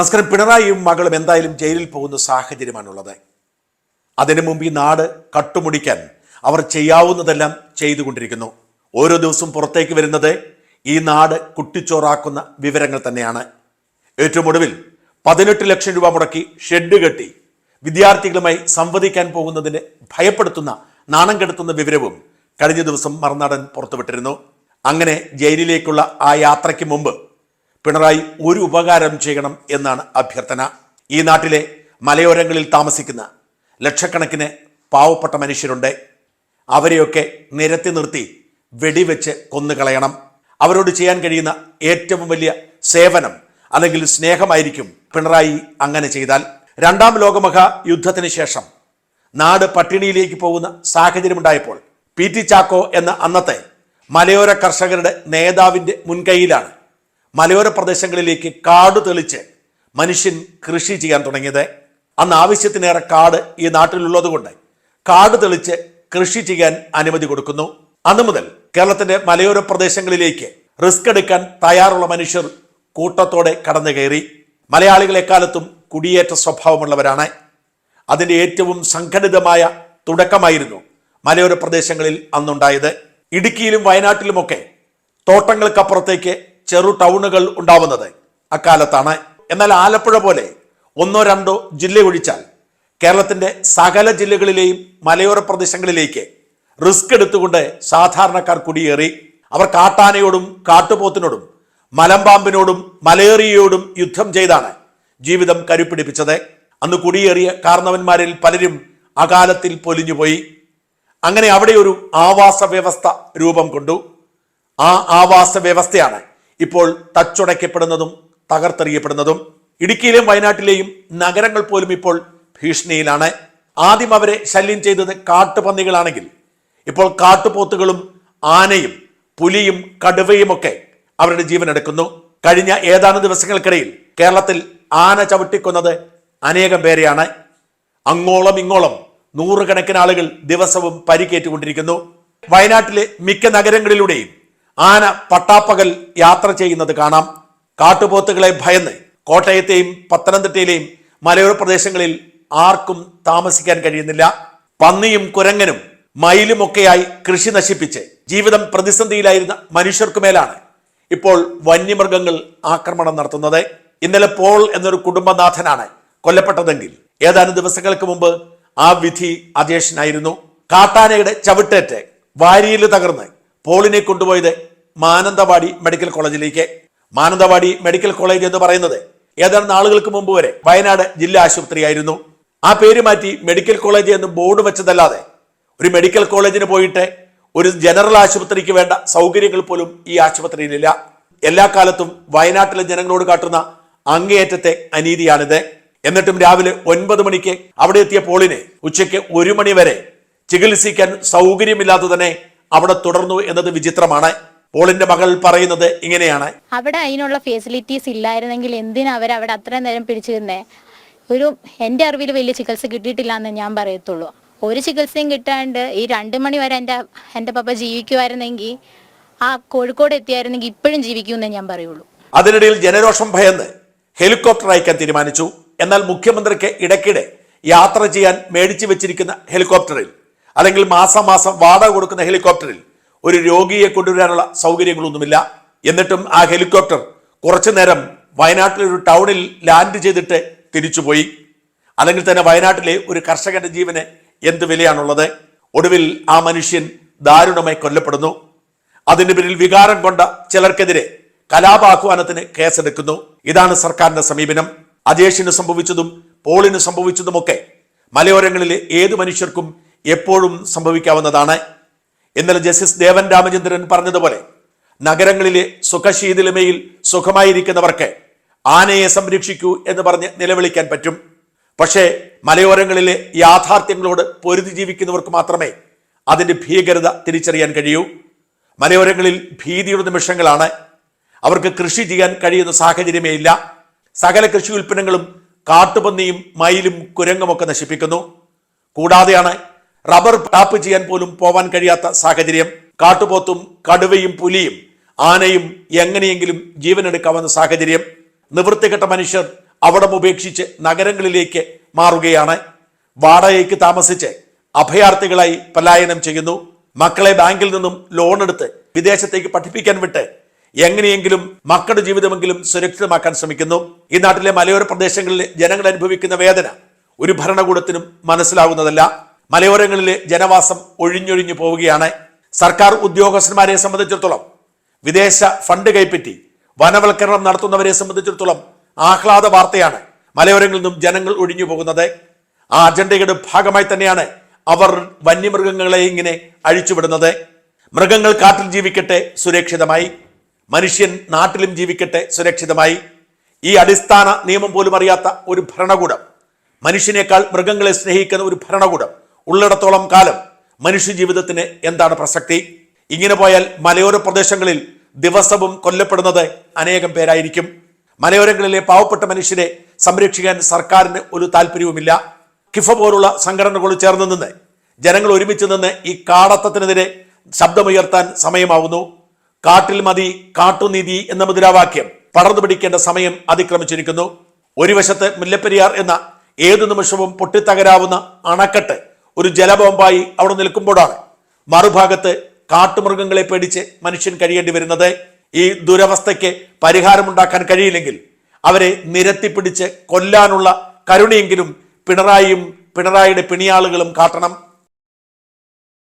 നമസ്കാരം പിണറായിയും മകളും എന്തായാലും ജയിലിൽ പോകുന്ന സാഹചര്യമാണുള്ളത്. അതിനു മുമ്പ് ഈ നാട് കട്ടുമുടിക്കാൻ അവർ ചെയ്യാവുന്നതെല്ലാം ചെയ്തുകൊണ്ടിരിക്കുന്നു. ഓരോ ദിവസവും പുറത്തേക്ക് വരുന്നത് ഈ നാട് കുട്ടിച്ചോറാക്കുന്ന വിവരങ്ങൾ തന്നെയാണ്. ഏറ്റവും ഒടുവിൽ പതിനെട്ട് ലക്ഷം രൂപ മുടക്കി ഷെഡ് കെട്ടി വിദ്യാർത്ഥികളുമായി സംവദിക്കാൻ പോകുന്നതിന് ഭയപ്പെടുത്തുന്ന നാണം കെടുത്തുന്ന വിവരവും കഴിഞ്ഞ ദിവസം മറുനാടൻ പുറത്തുവിട്ടിരുന്നു. അങ്ങനെ ജയിലിലേക്കുള്ള ആ യാത്രയ്ക്ക് മുമ്പ് പിണറായി ഒരു ഉപകാരം ചെയ്യണം എന്നാണ് അഭ്യർത്ഥന. ഈ നാട്ടിലെ മലയോരങ്ങളിൽ താമസിക്കുന്ന ലക്ഷക്കണക്കിന് പാവപ്പെട്ട മനുഷ്യരുണ്ട്. അവരെയൊക്കെ നിരത്തി നിർത്തി വെടിവെച്ച് കൊന്നുകളയണം. അവരോട് ചെയ്യാൻ കഴിയുന്ന ഏറ്റവും വലിയ സേവനം അല്ലെങ്കിൽ സ്നേഹമായിരിക്കും പിണറായി അങ്ങനെ ചെയ്താൽ. രണ്ടാം ലോകമഹാ യുദ്ധത്തിന് ശേഷം നാട് പട്ടിണിയിലേക്ക് പോകുന്ന സാഹചര്യമുണ്ടായപ്പോൾ പി ടി ചാക്കോ എന്ന അന്നത്തെ മലയോര കർഷകരുടെ നേതാവിന്റെ മുൻകൈയിലാണ് മലയോര പ്രദേശങ്ങളിലേക്ക് കാട് തെളിച്ച് മനുഷ്യൻ കൃഷി ചെയ്യാൻ തുടങ്ങിയത്. അന്ന് ആവശ്യത്തിനേറെ കാട് ഈ നാട്ടിലുള്ളത് കൊണ്ട് കാട് തെളിച്ച് കൃഷി ചെയ്യാൻ അനുമതി കൊടുക്കുന്നു. അന്നു മുതൽ കേരളത്തിന്റെ മലയോര പ്രദേശങ്ങളിലേക്ക് റിസ്ക് എടുക്കാൻ തയ്യാറുള്ള മനുഷ്യർ കൂട്ടത്തോടെ കടന്നു കയറി. മലയാളികൾ എക്കാലത്തും കുടിയേറ്റ സ്വഭാവമുള്ളവരാണ്. അതിന്റെ ഏറ്റവും സംഘടിതമായ തുടക്കമായിരുന്നു മലയോര പ്രദേശങ്ങളിൽ അന്നുണ്ടായത്. ഇടുക്കിയിലും വയനാട്ടിലുമൊക്കെ തോട്ടങ്ങൾക്കപ്പുറത്തേക്ക് ചെറു ടൗണുകൾ ഉണ്ടാവുന്നത് അക്കാലത്താണ്. എന്നാൽ ആലപ്പുഴ പോലെ ഒന്നോ രണ്ടോ ജില്ല ഒഴിച്ചാൽ കേരളത്തിന്റെ സകല ജില്ലകളിലെയും മലയോര പ്രദേശങ്ങളിലേക്ക് റിസ്ക് എടുത്തുകൊണ്ട് സാധാരണക്കാർ കുടിയേറി. അവർ കാട്ടാനയോടും കാട്ടുപോത്തിനോടും മലമ്പാമ്പിനോടും മലേറിയയോടും യുദ്ധം ചെയ്താണ് ജീവിതം കരുപ്പിടിപ്പിച്ചത്. അന്ന് കുടിയേറിയ കാർന്നവന്മാരിൽ പലരും അകാലത്തിൽ പൊലിഞ്ഞുപോയി. അങ്ങനെ അവിടെ ഒരു ആവാസ വ്യവസ്ഥ രൂപം കൊണ്ടു. ആ ആവാസ വ്യവസ്ഥയാണ് ഇപ്പോൾ തച്ചുടയ്ക്കപ്പെടുന്നതും തകർത്തെറിയപ്പെടുന്നതും ഇടുക്കിയിലെയും വയനാട്ടിലെയും നഗരങ്ങൾ പോലും ഇപ്പോൾ ഭീഷണിയിലാണ്. ആദ്യം അവരെ ശല്യം ചെയ്തത് കാട്ടുപന്നികളാണെങ്കിൽ ഇപ്പോൾ കാട്ടുപോത്തുകളും ആനയും പുലിയും കടുവയുമൊക്കെ അവരുടെ ജീവൻ എടുക്കുന്നു കഴിഞ്ഞ ഏതാനും ദിവസങ്ങൾക്കിടയിൽ കേരളത്തിൽ ആന ചവിട്ടിക്കൊന്നത് അനേകം പേരെയാണ്. അങ്ങോളം ഇങ്ങോളം നൂറുകണക്കിന് ആളുകൾ ദിവസവും പരിക്കേറ്റുകൊണ്ടിരിക്കുന്നു. വയനാട്ടിലെ മിക്ക നഗരങ്ങളിലൂടെയും ആന പട്ടാപ്പകൽ യാത്ര ചെയ്യുന്നത് കാണാം. കാട്ടുപോത്തുകളെ ഭയന്ന് കോട്ടയത്തെയും പത്തനംതിട്ടയിലെയും മലയോര പ്രദേശങ്ങളിൽ ആർക്കും താമസിക്കാൻ കഴിയുന്നില്ല. പന്നിയും കുരങ്ങനും മയിലുമൊക്കെയായി കൃഷി നശിപ്പിച്ച് ജീവിതം പ്രതിസന്ധിയിലായിരുന്ന മനുഷ്യർക്കു മേലാണ് ഇപ്പോൾ വന്യമൃഗങ്ങൾ ആക്രമണം നടത്തുന്നത്. ഇന്നലെ പോൾ എന്നൊരു കുടുംബനാഥനാണ് കൊല്ലപ്പെട്ടതെങ്കിൽ ഏതാനും ദിവസങ്ങൾക്ക് മുമ്പ് ആ വിധി അധ്യക്ഷനായിരുന്നു കാട്ടാനയുടെ ചവിട്ടേറ്റ് വാരിയിൽ തകർന്ന് പോളിനെ കൊണ്ടുപോയത് മാനന്തവാടി മെഡിക്കൽ കോളേജിലേക്ക്. മാനന്തവാടി മെഡിക്കൽ കോളേജ് എന്ന് പറയുന്നത് ഏതാനും നാളുകൾക്ക് മുമ്പ് വരെ വയനാട് ജില്ലാ ആശുപത്രിയായിരുന്നു. ആ പേര് മാറ്റി മെഡിക്കൽ കോളേജ് എന്ന് ബോർഡ് വെച്ചതല്ലാതെ ഒരു മെഡിക്കൽ കോളേജിന് പോയിട്ട് ഒരു ജനറൽ ആശുപത്രിക്ക് വേണ്ട സൗകര്യങ്ങൾ പോലും ഈ ആശുപത്രിയിലില്ല. എല്ലാ കാലത്തും വയനാട്ടിലെ ജനങ്ങളോട് കാട്ടുന്ന അങ്ങേയറ്റത്തെ അനീതിയാണിത്. എന്നിട്ടും രാവിലെ ഒൻപത് മണിക്ക് അവിടെ എത്തിയ പോളിനെ ഉച്ചയ്ക്ക് ഒരു മണി വരെ ചികിത്സിക്കാൻ സൗകര്യമില്ലാതെ തന്നെ അവിടെ തുടർന്നു എന്നത് വിചിത്രമാണ്. പോളിന്റെ മകൾ പറയുന്നത് ഇങ്ങനെയാണ്. അവിടെ അതിനുള്ള ഫെസിലിറ്റീസ് ഇല്ലായിരുന്നെങ്കിൽ എന്തിനാ അവർ അവിടെ അത്രയും നേരം പിടിച്ചിരുന്നേ? ഒരു എന്റെ അറിവിൽ വലിയ ചികിത്സ കിട്ടിയിട്ടില്ല എന്ന് ഞാൻ പറയത്തുള്ളൂ. ഒരു ചികിത്സയും കിട്ടാണ്ട് ഈ രണ്ട് മണി വരെ എന്റെ എന്റെ പപ്പ ജീവിക്കുമായിരുന്നെങ്കിൽ ആ കോഴിക്കോട് എത്തിയായിരുന്നെങ്കിൽ ഇപ്പോഴും ജീവിക്കുമെന്നേ ഞാൻ പറയുള്ളൂ. അതിനിടയിൽ ജനരോഷം ഭയന്ന് ഹെലികോപ്റ്റർ അയക്കാൻ തീരുമാനിച്ചു. എന്നാൽ മുഖ്യമന്ത്രിക്ക് ഇടയ്ക്കിടെ യാത്ര ചെയ്യാൻ മേടിച്ചു വെച്ചിരിക്കുന്ന ഹെലികോപ്റ്ററിൽ അല്ലെങ്കിൽ മാസം മാസം വാടക കൊടുക്കുന്ന ഹെലികോപ്റ്ററിൽ ഒരു രോഗിയെ കൊണ്ടുവരാനുള്ള സൗകര്യങ്ങളൊന്നുമില്ല. എന്നിട്ടും ആ ഹെലികോപ്റ്റർ കുറച്ചു നേരം വയനാട്ടിലെ ഒരു ടൗണിൽ ലാൻഡ് ചെയ്തിട്ട് തിരിച്ചുപോയി. അല്ലെങ്കിൽ തന്നെ വയനാട്ടിലെ ഒരു കർഷകന്റെ ജീവന് എന്ത് വിലയാണുള്ളത്? ഒടുവിൽ ആ മനുഷ്യൻ ദാരുണമായി കൊല്ലപ്പെടുന്നു. അതിന്റെ പിന്നിൽ വികാരം കൊണ്ട ചിലർക്കെതിരെ കലാപാഹ്വാനത്തിന് കേസെടുക്കുന്നു. ഇതാണ് സർക്കാരിന്റെ സമീപനം. അജേഷിന് സംഭവിച്ചതും പോളിന് സംഭവിച്ചതുമൊക്കെ മലയോരങ്ങളിലെ ഏത് മനുഷ്യർക്കും എപ്പോഴും സംഭവിക്കാവുന്നതാണ്. ഇന്നലെ ജസ്റ്റിസ് ദേവൻ രാമചന്ദ്രൻ പറഞ്ഞതുപോലെ നഗരങ്ങളിലെ സുഖശീതിലമയിൽ സുഖമായിരിക്കുന്നവർക്ക് ആനയെ സംരക്ഷിക്കൂ എന്ന് പറഞ്ഞ് നിലവിളിക്കാൻ പറ്റും. പക്ഷേ മലയോരങ്ങളിലെ യാഥാർത്ഥ്യങ്ങളോട് പൊരുതി ജീവിക്കുന്നവർക്ക് മാത്രമേ അതിന്റെ ഭീകരത തിരിച്ചറിയാൻ കഴിയൂ. മലയോരങ്ങളിൽ ഭീതിയുടെ നിമിഷങ്ങളാണ്. അവർക്ക് കൃഷി ചെയ്യാൻ കഴിയുന്ന സാഹചര്യമേ ഇല്ല. സകല കൃഷി ഉൽപ്പന്നങ്ങളും കാട്ടുപന്നിയും മയിലും കുരങ്ങുമൊക്കെ നശിപ്പിക്കുന്നു. കൂടാതെയാണ് റബ്ബർ ടാപ്പ് ചെയ്യാൻ പോലും പോവാൻ കഴിയാത്ത സാഹചര്യം. കാട്ടുപോത്തും കടുവയും പുലിയും ആനയും എങ്ങനെയെങ്കിലും ജീവനെടുക്കാവുന്ന സാഹചര്യം. നിവൃത്തികെട്ട മനുഷ്യർ അവിടം ഉപേക്ഷിച്ച് നഗരങ്ങളിലേക്ക് മാറുകയാണ്. വാടകയ്ക്ക് താമസിച്ച് അഭയാർത്ഥികളായി പലായനം ചെയ്യുന്നു. മക്കളെ ബാങ്കിൽ നിന്നും ലോൺ എടുത്ത് വിദേശത്തേക്ക് പഠിപ്പിക്കാൻ വിട്ട് എങ്ങനെയെങ്കിലും മക്കളുടെ ജീവിതമെങ്കിലും സുരക്ഷിതമാക്കാൻ ശ്രമിക്കുന്നു. ഈ നാട്ടിലെ മലയോര പ്രദേശങ്ങളിലെ ജനങ്ങൾ അനുഭവിക്കുന്ന വേദന ഒരു ഭരണകൂടത്തിനും മനസ്സിലാവുന്നതല്ല. മലയോരങ്ങളിലെ ജനവാസം ഒഴിഞ്ഞൊഴിഞ്ഞു പോവുകയാണ്. സർക്കാർ ഉദ്യോഗസ്ഥന്മാരെ സംബന്ധിച്ചിടത്തോളം വിദേശ ഫണ്ട് കൈപ്പറ്റി വനവൽക്കരണം നടത്തുന്നവരെ സംബന്ധിച്ചിടത്തോളം ആഹ്ലാദ വാർത്തയാണ് മലയോരങ്ങളിൽ നിന്നും ജനങ്ങൾ ഒഴിഞ്ഞു പോകുന്നത്. ആ അജണ്ടയുടെ ഭാഗമായി തന്നെയാണ് അവർ വന്യമൃഗങ്ങളെ ഇങ്ങനെ അഴിച്ചുവിടുന്നത്. മൃഗങ്ങൾ കാട്ടിൽ ജീവിക്കട്ടെ സുരക്ഷിതമായി. മനുഷ്യൻ നാട്ടിലും ജീവിക്കട്ടെ സുരക്ഷിതമായി. ഈ അടിസ്ഥാന നിയമം പോലും അറിയാത്ത ഒരു ഭരണകൂടം മനുഷ്യനേക്കാൾ മൃഗങ്ങളെ സ്നേഹിക്കുന്ന ഒരു ഭരണകൂടം ഉള്ളിടത്തോളം കാലം മനുഷ്യജീവിതത്തിന് എന്താണ് പ്രസക്തി? ഇങ്ങനെ പോയാൽ മലയോര പ്രദേശങ്ങളിൽ ദിവസവും കൊല്ലപ്പെടുന്നത് അനേകം പേരായിരിക്കും. മലയോരങ്ങളിലെ പാവപ്പെട്ട മനുഷ്യരെ സംരക്ഷിക്കാൻ സർക്കാരിന് ഒരു താല്പര്യവുമില്ല കിഫ പോലുള്ള സംഘടനകൾ ചേർന്ന് നിന്ന് ജനങ്ങൾ ഒരുമിച്ച് നിന്ന് ഈ കാടത്തത്തിനെതിരെ ശബ്ദമുയർത്താൻ സമയമാവുന്നു. കാട്ടിൽ മതി കാട്ടുനീതി എന്ന മുദ്രാവാക്യം പടർന്നു പിടിക്കേണ്ട സമയം അതിക്രമിച്ചിരിക്കുന്നു. ഒരു വശത്ത് മുല്ലപ്പെരിയാർ എന്ന ഏതു നിമിഷവും പൊട്ടിത്തകരാവുന്ന അണക്കെട്ട് ഒരു ജലബോംബായി അവിടെ നിൽക്കുമ്പോഴാണ് മറുഭാഗത്ത് കാട്ടുമൃഗങ്ങളെ പേടിച്ച് മനുഷ്യൻ കഴിയേണ്ടി വരുന്നത്. ഈ ദുരവസ്ഥയ്ക്ക് പരിഹാരമുണ്ടാക്കാൻ കഴിയില്ലെങ്കിൽ അവരെ നിരത്തിപ്പിടിച്ച് കൊല്ലാനുള്ള കരുണയെങ്കിലും പിണറായിയും പിണറായിയുടെ പിണിയാളുകളും കാട്ടണം.